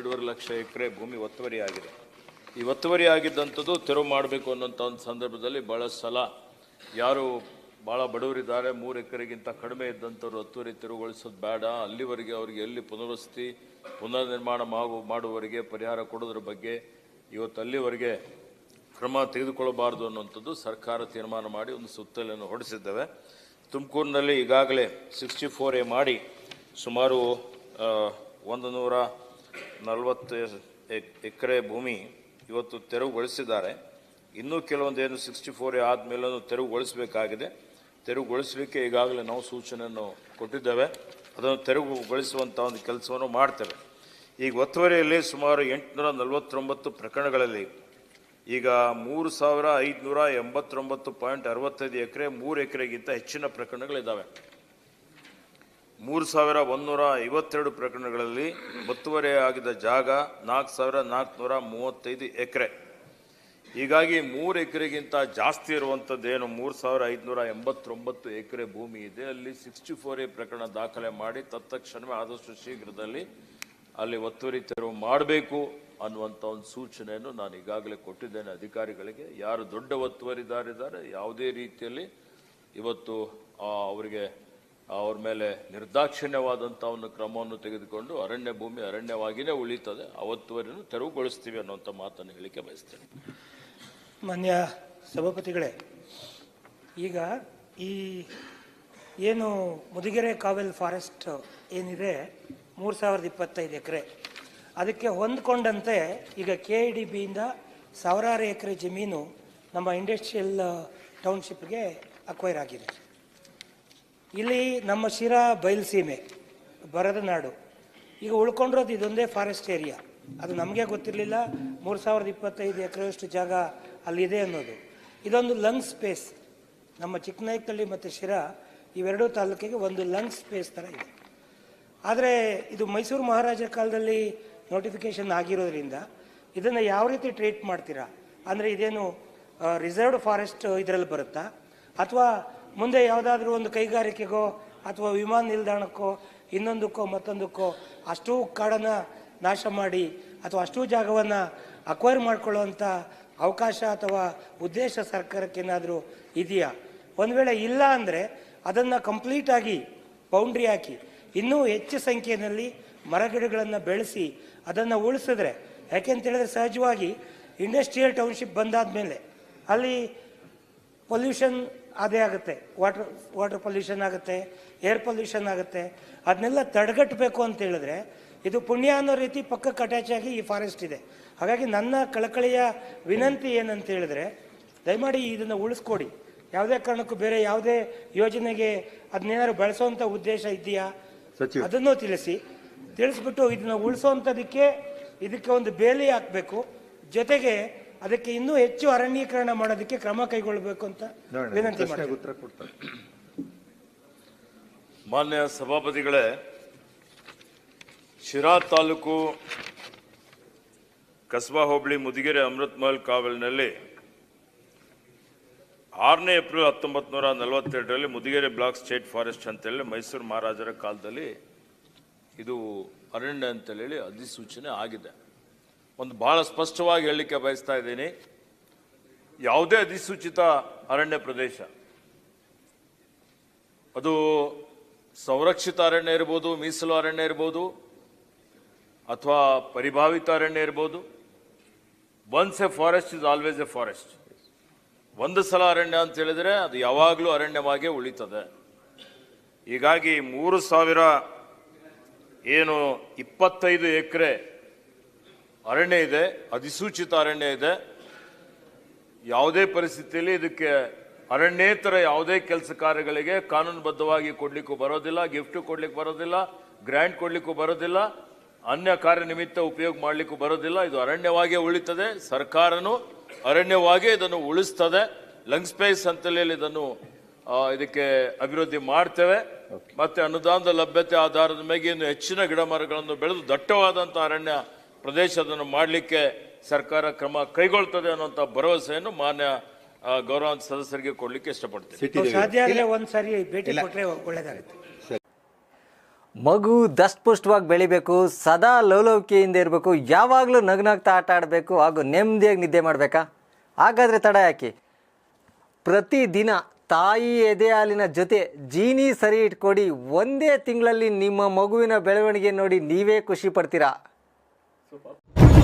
ಎರಡೂವರೆ ಲಕ್ಷ ಎಕರೆ ಭೂಮಿ ಒತ್ತುವರಿ ಆಗಿದೆ. ಈ ಒತ್ತುವರಿ ಆಗಿದ್ದಂಥದ್ದು ತೆರವು ಮಾಡಬೇಕು ಅನ್ನೋಂಥ ಒಂದು ಸಂದರ್ಭದಲ್ಲಿ ಭಾಳ ಸಲ ಯಾರು ಭಾಳ ಬಡವರಿದ್ದಾರೆ, ಮೂರು ಎಕರೆಗಿಂತ ಕಡಿಮೆ ಇದ್ದಂಥವ್ರು ಒತ್ತುವರಿ ತೆರವುಗೊಳಿಸೋದು ಬೇಡ. ಅಲ್ಲಿವರೆಗೆ ಅವರಿಗೆ ಎಲ್ಲಿ ಪುನರ್ವಸತಿ ಪುನರ್ ನಿರ್ಮಾಣ ಮಾಡು ಮಾಡುವವರೆಗೆ ಪರಿಹಾರ ಕೊಡೋದ್ರ ಬಗ್ಗೆ ಇವತ್ತು ಅಲ್ಲಿವರೆಗೆ ಕ್ರಮ ತೆಗೆದುಕೊಳ್ಳಬಾರದು ಅನ್ನುವಂಥದ್ದು ಸರ್ಕಾರ ತೀರ್ಮಾನ ಮಾಡಿ ಒಂದು ಸುತ್ತಲೆಯನ್ನು ಹೊರಡಿಸಿದ್ದೇವೆ. ತುಮಕೂರಿನಲ್ಲಿ ಈಗಾಗಲೇ ಸಿಕ್ಸ್ಟಿ ಫೋರ್ ಎ ಮಾಡಿ ಸುಮಾರು ಒಂದು ನೂರ ನಲವತ್ತು ಎಕರೆ ಭೂಮಿ ಇವತ್ತು ತೆರವುಗೊಳಿಸಿದ್ದಾರೆ. ಇನ್ನೂ ಕೆಲವೊಂದು ಏನು ಸಿಕ್ಸ್ಟಿ ಫೋರ್ ಆದಮೇಲೂ ತೆರವುಗೊಳಿಸಬೇಕಾಗಿದೆ. ತೆರವುಗೊಳಿಸಲಿಕ್ಕೆ ಈಗಾಗಲೇ ನಾವು ಸೂಚನೆಯನ್ನು ಕೊಟ್ಟಿದ್ದೇವೆ. ಅದನ್ನು ತೆರವುಗೊಳಿಸುವಂಥ ಒಂದು ಕೆಲಸವನ್ನು ಮಾಡ್ತೇವೆ. ಈಗ ಒತ್ತುವರಿಯಲ್ಲಿ ಸುಮಾರು ಎಂಟುನೂರ ನಲವತ್ತೊಂಬತ್ತು ಪ್ರಕರಣಗಳಲ್ಲಿ ಈಗ ಮೂರು ಸಾವಿರ ಐದುನೂರ ಎಂಬತ್ತೊಂಬತ್ತು ಪಾಯಿಂಟ್ ಅರವತ್ತೈದು ಎಕರೆ, ಮೂರು ಎಕರೆಗಿಂತ ಹೆಚ್ಚಿನ ಪ್ರಕರಣಗಳಿದ್ದಾವೆ. ಮೂರು ಸಾವಿರ ಒಂದೂರ ಐವತ್ತೆರಡು ಪ್ರಕರಣಗಳಲ್ಲಿ ಒತ್ತುವರಿ ಆಗಿದ್ದ ಜಾಗ ನಾಲ್ಕು ಸಾವಿರ ನಾಲ್ಕುನೂರ ಮೂವತ್ತೈದು ಎಕರೆ. ಹೀಗಾಗಿ ಮೂರು ಎಕರೆಗಿಂತ ಜಾಸ್ತಿ ಇರುವಂಥದ್ದೇನು ಮೂರು ಸಾವಿರ ಐದುನೂರ ಎಂಬತ್ತೊಂಬತ್ತು ಎಕರೆ ಭೂಮಿ ಇದೆ. ಅಲ್ಲಿ ಸಿಕ್ಸ್ಟಿ ಫೋರ್ ಎ ಪ್ರಕರಣ ದಾಖಲೆ ಮಾಡಿ ತತ್ಕ್ಷಣವೇ ಆದಷ್ಟು ಶೀಘ್ರದಲ್ಲಿ ಅಲ್ಲಿ ಒತ್ತುವರಿ ತೆರವು ಮಾಡಬೇಕು ಅನ್ನುವಂಥ ಒಂದು ಸೂಚನೆಯನ್ನು ನಾನು ಈಗಾಗಲೇ ಕೊಟ್ಟಿದ್ದೇನೆ ಅಧಿಕಾರಿಗಳಿಗೆ. ಯಾರು ದೊಡ್ಡ ಒತ್ತುವರಿದಾರಿದ್ದಾರೆ, ಯಾವುದೇ ರೀತಿಯಲ್ಲಿ ಇವತ್ತು ಅವರಿಗೆ ಅವ್ರ ಮೇಲೆ ನಿರ್ದಾಕ್ಷಿಣ್ಯವಾದಂಥ ಒಂದು ಕ್ರಮವನ್ನು ತೆಗೆದುಕೊಂಡು ಅರಣ್ಯ ಭೂಮಿ ಅರಣ್ಯವಾಗಿಯೇ ಉಳಿತದೆ ಅವತ್ತುವರೆಗೂ ತೆರವುಗೊಳಿಸ್ತೀವಿ ಅನ್ನುವಂಥ ಮಾತನ್ನು ಹೇಳಿಕೆ ಬಯಸ್ತೇನೆ. ಮಾನ್ಯ ಸಭಾಪತಿಗಳೇ, ಈಗ ಈ ಏನು ಮುದಿಗೆರೆ ಕಾವೆಲ್ ಫಾರೆಸ್ಟ್ ಏನಿದೆ, ಮೂರು ಸಾವಿರದ ಇಪ್ಪತ್ತೈದು ಎಕರೆ. ಅದಕ್ಕೆ ಹೊಂದ್ಕೊಂಡಂತೆ ಈಗ ಕೆ ಐ ಡಿ ಬಿಯಿಂದ ಸಾವಿರಾರು ಎಕರೆ ಜಮೀನು ನಮ್ಮ ಇಂಡಸ್ಟ್ರಿಯಲ್ ಟೌನ್ಶಿಪ್ಗೆ ಅಕ್ವೈರ್ ಆಗಿದೆ. ಇಲ್ಲಿ ನಮ್ಮ ಶಿರಾ ಬಯಲುಸೀಮೆ ಬರದ ನಾಡು ಈಗ ಉಳ್ಕೊಂಡಿರೋದು ಇದೊಂದೇ ಫಾರೆಸ್ಟ್ ಏರಿಯಾ ಅದು ನಮಗೆ ಗೊತ್ತಿರಲಿಲ್ಲ. ಮೂರು ಸಾವಿರದ ಇಪ್ಪತ್ತೈದು ಎಕರೆಯಷ್ಟು ಜಾಗ ಅಲ್ಲಿದೆ ಅನ್ನೋದು. ಇದೊಂದು ಲಂಗ್ ಸ್ಪೇಸ್ ನಮ್ಮ ಚಿಕ್ಕನಾಯ್ಕಳ್ಳಿ ಮತ್ತು ಶಿರಾ, ಇವೆರಡೂ ತಾಲೂಕಿಗೆ ಒಂದು ಲಂಗ್ ಸ್ಪೇಸ್ ಥರ ಇದೆ. ಆದರೆ ಇದು ಮೈಸೂರು ಮಹಾರಾಜರ ಕಾಲದಲ್ಲಿ ನೋಟಿಫಿಕೇಶನ್ ಆಗಿರೋದ್ರಿಂದ ಇದನ್ನು ಯಾವ ರೀತಿ ಟ್ರೀಟ್ ಮಾಡ್ತೀರಾ? ಅಂದರೆ ಇದೇನು ರಿಸರ್ವ್ಡ್ ಫಾರೆಸ್ಟ್ ಇದರಲ್ಲಿ ಬರುತ್ತಾ? ಅಥವಾ ಮುಂದೆ ಯಾವುದಾದ್ರೂ ಒಂದು ಕೈಗಾರಿಕೆಗೋ ಅಥವಾ ವಿಮಾನ ನಿಲ್ದಾಣಕ್ಕೋ, ಇನ್ನೊಂದಕ್ಕೋ, ಮತ್ತೊಂದಕ್ಕೋ ಅಷ್ಟೂ ಕಾಡನ್ನು ನಾಶ ಮಾಡಿ ಅಥವಾ ಅಷ್ಟೂ ಜಾಗವನ್ನು ಅಕ್ವೈರ್ ಮಾಡ್ಕೊಳ್ಳುವಂಥ ಅವಕಾಶ ಅಥವಾ ಉದ್ದೇಶ ಸರ್ಕಾರಕ್ಕೇನಾದರೂ ಇದೆಯಾ? ಒಂದು ವೇಳೆ ಇಲ್ಲ ಅಂದರೆ ಅದನ್ನು ಕಂಪ್ಲೀಟಾಗಿ ಬೌಂಡ್ರಿ ಹಾಕಿ, ಇನ್ನೂ ಹೆಚ್ಚು ಸಂಖ್ಯೆಯಲ್ಲಿ ಮರಗಿಡಗಳನ್ನು ಬೆಳೆಸಿ ಅದನ್ನು ಉಳಿಸಿದ್ರೆ ಯಾಕೆಂತ ಹೇಳಿದ್ರೆ ಸಹಜವಾಗಿ ಇಂಡಸ್ಟ್ರಿಯಲ್ ಟೌನ್ಶಿಪ್ ಬಂದಾದ ಮೇಲೆ ಅಲ್ಲಿ ಪೊಲ್ಯೂಷನ್ ಅದೇ ಆಗುತ್ತೆ. ವಾಟರ್ ವಾಟರ್ ಪೊಲ್ಯೂಷನ್ ಆಗುತ್ತೆ ಏರ್ ಪೊಲ್ಯೂಷನ್ ಆಗುತ್ತೆ. ಅದನ್ನೆಲ್ಲ ತಡೆಗಟ್ಟಬೇಕು ಅಂತ ಹೇಳಿದ್ರೆ ಇದು ಪುಣ್ಯ ಅನ್ನೋ ರೀತಿ ಪಕ್ಕಕ್ಕೆ ಅಟ್ಯಾಚ್ ಆಗಿ ಈ ಫಾರೆಸ್ಟ್ ಇದೆ. ಹಾಗಾಗಿ ನನ್ನ ಕಳಕಳಿಯ ವಿನಂತಿ ಏನಂತ ಹೇಳಿದ್ರೆ ದಯಮಾಡಿ ಇದನ್ನು ಉಳಿಸ್ಕೊಡಿ. ಯಾವುದೇ ಕಾರಣಕ್ಕೂ ಬೇರೆ ಯಾವುದೇ ಯೋಜನೆಗೆ ಅದನ್ನೇನಾದ್ರು ಬಳಸೋವಂಥ ಉದ್ದೇಶ ಇದೆಯಾ. ಅದನ್ನು ತಿಳಿಸಿ. ತಿಳಿಸ್ಬಿಟ್ಟು ಇದನ್ನು ಉಳಿಸೋವಂಥದಕ್ಕೆ ಇದಕ್ಕೆ ಒಂದು ಬೇಲಿ ಹಾಕಬೇಕು. ಜೊತೆಗೆ ಅದಕ್ಕೆ ಇನ್ನೂ ಹೆಚ್ಚು ಅರಣ್ಯೀಕರಣ ಮಾಡೋದಕ್ಕೆ ಕ್ರಮ ಕೈಗೊಳ್ಳಬೇಕು ಅಂತ ವಿನಂತಿ ಮಾಡ್ತೀನಿ. ಉತ್ತರ ಕೊಡ್ತಾರೆ. ಮಾನ್ಯ ಸಭಾಪತಿಗಳೇ ಶಿರಾ ತಾಲೂಕು ಕಸ್ಬಾ ಹೋಬಳಿ ಮುದಿಗೆರೆ ಅಮೃತ್ ಮಹಲ್ ಕಾವಲಿನಲ್ಲಿ ಆರನೇ ಏಪ್ರಿಲ್ ಹತ್ತೊಂಬತ್ತು ನೂರ ನಲವತ್ತೆರಡರಲ್ಲಿ ಮುದಿಗೆರೆ ಬ್ಲಾಕ್ ಸ್ಟೇಟ್ ಫಾರೆಸ್ಟ್ ಅಂತೇಳಿ ಮೈಸೂರು ಮಹಾರಾಜರ ಕಾಲದಲ್ಲಿ ಇದು ಅರಣ್ಯ ಅಂತೇಳಿ ಅಧಿಸೂಚನೆ ಆಗಿದೆ. ಒಂದು ಬಹಳ ಸ್ಪಷ್ಟವಾಗಿ ಹೇಳಲಿಕ್ಕೆ ಬಯಸ್ತಾ ಇದ್ದೀನಿ. ಯಾವುದೇ ಅಧಿಸೂಚಿತ ಅರಣ್ಯ ಪ್ರದೇಶ, ಅದು ಸಂರಕ್ಷಿತ ಅರಣ್ಯ ಇರ್ಬೋದು, ಮೀಸಲು ಅರಣ್ಯ ಇರ್ಬೋದು, ಅಥವಾ ಪರಿಭಾವಿತ ಅರಣ್ಯ ಇರ್ಬೋದು once a forest is always a forest ಒಂದು ಸಲ ಅರಣ್ಯ ಅಂತ ಹೇಳಿದರೆ ಅದು ಯಾವಾಗಲೂ ಅರಣ್ಯವಾಗೇ ಉಳಿತದೆ. ಹೀಗಾಗಿ ಮೂರು ಸಾವಿರ ಏನು ಇಪ್ಪತ್ತೈದು ಎಕರೆ ಅರಣ್ಯ ಇದೆ ಅಧಿಸೂಚಿತ ಅರಣ್ಯ ಇದೆ. ಯಾವುದೇ ಪರಿಸ್ಥಿತಿಯಲ್ಲಿ ಇದಕ್ಕೆ ಅರಣ್ಯೇತರ ಯಾವುದೇ ಕೆಲಸ ಕಾರ್ಯಗಳಿಗೆ ಕಾನೂನುಬದ್ಧವಾಗಿ ಕೊಡಲಿಕ್ಕೂ ಬರೋದಿಲ್ಲ ಗಿಫ್ಟ್ ಕೊಡ್ಲಿಕ್ಕೆ ಬರೋದಿಲ್ಲ ಗ್ರ್ಯಾಂಟ್ ಕೊಡ್ಲಿಕ್ಕೂ ಬರೋದಿಲ್ಲ ಅನ್ಯ ಕಾರ್ಯ ನಿಮಿತ್ತ ಉಪಯೋಗ ಮಾಡಲಿಕ್ಕೂ ಬರೋದಿಲ್ಲ. ಇದು ಅರಣ್ಯವಾಗಿಯೇ ಉಳಿತದೆ. ಸರ್ಕಾರನು ಅರಣ್ಯವಾಗಿಯೇ ಇದನ್ನು ಉಳಿಸ್ತದೆ. ಲಂಗ್ ಸ್ಪೇಸ್ ಅಂತಲೇ ಇದನ್ನು ಇದಕ್ಕೆ ಅಭಿವೃದ್ಧಿ ಮಾಡ್ತೇವೆ. ಮತ್ತೆ ಅನುದಾನದ ಲಭ್ಯತೆ ಆಧಾರದ ಮೇಲೆ ಇನ್ನು ಹೆಚ್ಚಿನ ಗಿಡ ಮರಗಳನ್ನು ಬೆಳೆದು ದಟ್ಟವಾದಂಥ ಅರಣ್ಯ ಪ್ರದೇಶ ಅದನ್ನು ಮಾಡಲಿಕ್ಕೆ ಸರ್ಕಾರ ಕ್ರಮ ಕೈಗೊಳ್ತದೆ ಅನ್ನುವಂಥ ಭರವಸೆಯನ್ನು ಮಾನ್ಯ ಗೌರವ ಸದಸ್ಯರಿಗೆ ಕೊಡಲಿಕ್ಕೆ ಇಷ್ಟಪಡ್ತೀವಿ ಸಾಧ್ಯ ಆದರೆ ಒಂದು ಸಾರಿ ಭೇಟಿ ಕೊಟ್ಟರೆ ಒಳ್ಳೇದಾಗುತ್ತೆ. ಮಗು ದಷ್ಟಪುಷ್ಟವಾಗಿ ಬೆಳಿಬೇಕು ಸದಾ ಲವಲವಿಕೆಯಿಂದ ಇರಬೇಕು ಯಾವಾಗಲೂ ನಗ್ನಾಗ್ತಾ ಆಟ ಆಡಬೇಕು ಹಾಗೂ ನೆಮ್ಮದಿಯಾಗಿ ನಿದ್ದೆ ಮಾಡಬೇಕಾ? ಹಾಗಾದರೆ ತಡ ಯಾಕೆ? ಪ್ರತಿದಿನ ತಾಯಿ ಎದೆ ಹಾಲಿನ ಜೊತೆ ಜೀನಿ ಸರಿ ಇಟ್ಕೊಡಿ ಒಂದೇ ತಿಂಗಳಲ್ಲಿ ನಿಮ್ಮ ಮಗುವಿನ ಬೆಳವಣಿಗೆ ನೋಡಿ ನೀವೇ ಖುಷಿ ಪಡ್ತೀರಾ? So far.